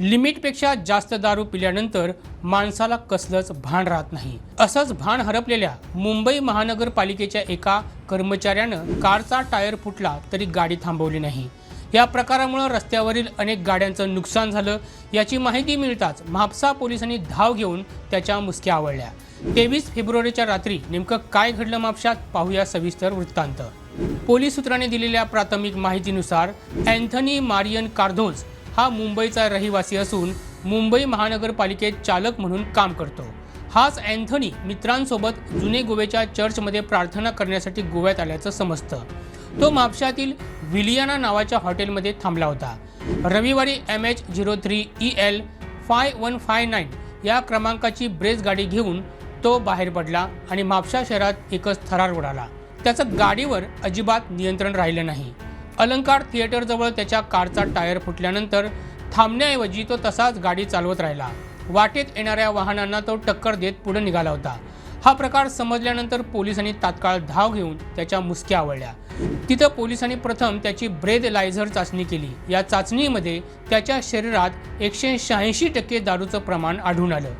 लिमिटपेक्षा जास्त दारू पिल्यानंतर माणसाला कसलंच भान राहत नाही. असंच भान हरपलेल्या मुंबई महानगरपालिकेच्या एका कर्मचाऱ्यानं कारचा टायर फुटला तरी गाडी थांबवली नाही. या प्रकारामुळे रस्त्यावरील अनेक गाड्यांचं नुकसान झालं. याची माहिती मिळताच म्हापसा पोलिसांनी धाव घेऊन त्याच्या मुसक्या आवळल्या. तेवीस फेब्रुवारीच्या रात्री नेमकं काय घडलं म्हापशात पाहूया सविस्तर वृत्तांत. पोलीस सूत्रांनी दिलेल्या प्राथमिक माहितीनुसार अँथनी मारियन कार्धोज हा मुंबईचा रहिवासी असून मुंबई महानगरपालिकेत चालक म्हणून काम करतो. हाच अँथनी मित्रांसोबत जुने गोव्याच्या चर्चमध्ये प्रार्थना करण्यासाठी गोव्यात आल्याचं समजतं. तो म्हापशातील विलियाना नावाच्या हॉटेलमध्ये थांबला होता. रविवारी M H zero three E L five one five nine या क्रमांकाची ब्रेस गाडी घेऊन तो बाहेर पडला आणि म्हापशा शहरात एकच थरार उडाला. त्याचं गाडीवर अजिबात नियंत्रण राहिलं नाही. अलंकार थिएटरजवळ त्याच्या कारचा टायर फुटल्यानंतर थांबण्याऐवजी तो तसाच गाडी चालवत राहिला. वाटेत येणाऱ्या वाहनांना तो टक्कर देत पुढे निघाला होता. हा प्रकार समजल्यानंतर पोलिसांनी तात्काळ धाव घेऊन त्याच्या मुसक्या आवळल्या. तिथं पोलिसांनी प्रथम त्याची ब्रेद लायझर चाचणी केली. या चाचणीमध्ये त्याच्या शरीरात एकशे शहाऐंशी टक्के दारूचं प्रमाण आढळून आलं.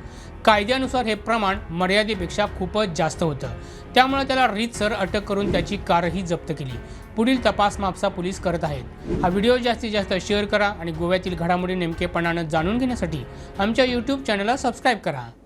कायद्यानुसार हे प्रमाण मर्यादेपेक्षा खूपच जास्त होतं. त्यामुळे त्याला रीतसर अटक करून त्याची कारही जप्त केली. पुढील तपास मापसा पोलीस करत आहेत. हा व्हिडिओ जास्तीत जास्त शेअर करा आणि गोव्यातील घडामोडी नेमकेपणानं जाणून घेण्यासाठी आमच्या यूट्यूब चॅनलला सबस्क्राईब करा.